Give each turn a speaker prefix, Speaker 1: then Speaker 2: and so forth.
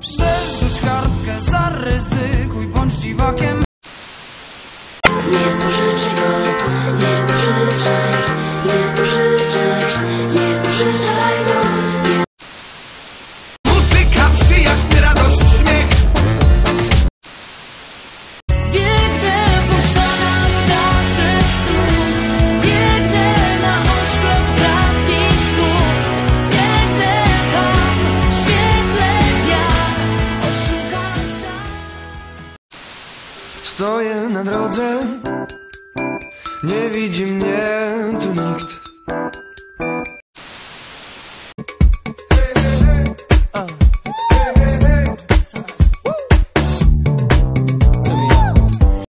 Speaker 1: Say
Speaker 2: Stoję na drodze. Nie widzi mnie tu nikt